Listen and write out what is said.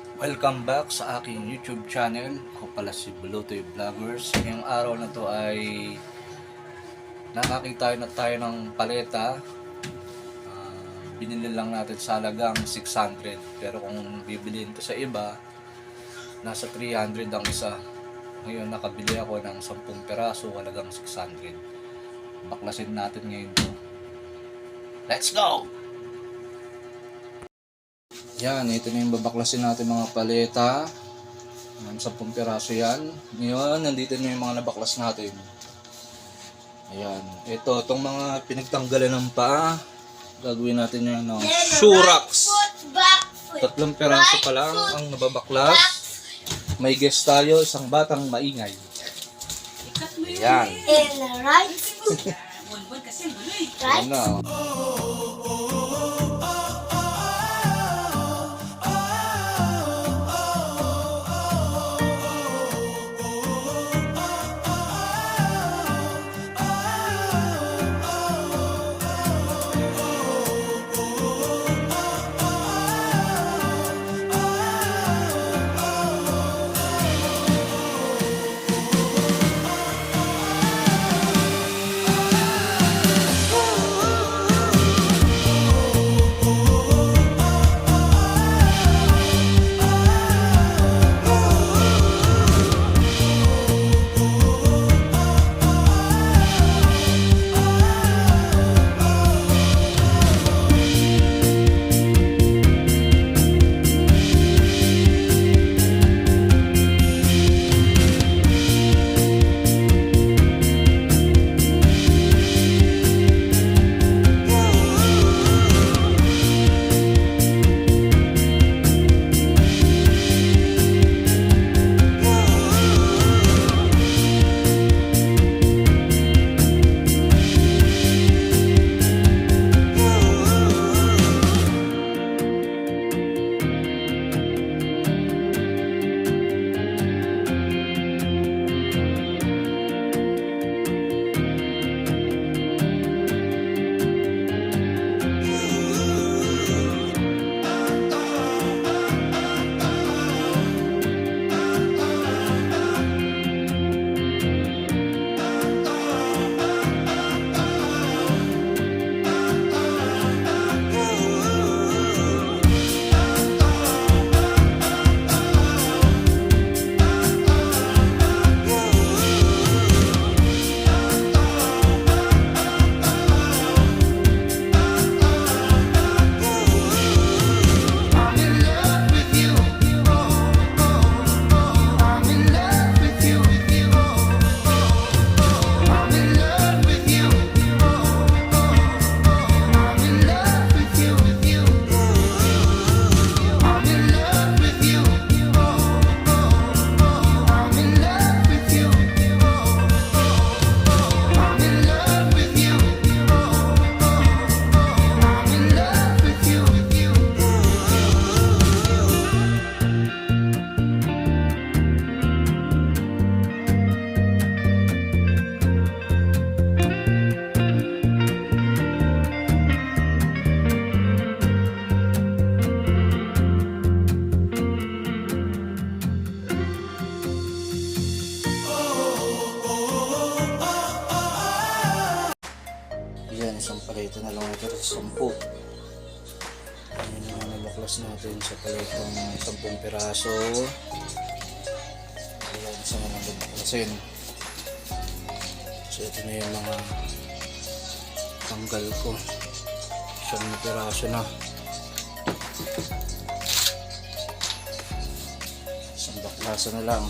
Welcome back sa aking YouTube channel. Ako pala si Bulutoy Vloggers. Ngayong araw na to ay nakakita na tayo ng paleta. Ah, binili lang natin sa halagang 600. Pero kung bibiliin to sa iba, nasa 300 ang isa. Ngayon nakabili ako ng 10 peraso, halagang 600. Baklasin natin ngayon to. Let's go! Yan, ito na yung babaklasin natin mga paleta. Yan, 10 piraso yan. Ngayon, nandito na yung mga nabaklas natin. Ayan. Ito, itong mga pinagtanggalan ng paa. Gagawin natin yung ano, foot. Tatlong piraso pa lang ang nababaklas. May guest tayo, isang batang maingay. Ayan. The right foot. Ayan na. Paleta na lang ito sa 10. Ayan yung nabaklas natin sa paletang 10 piraso. Isa na lang babaklasin. So ito na yung mga tanggal ko. Siyam na piraso na. Isang baklasa na lang.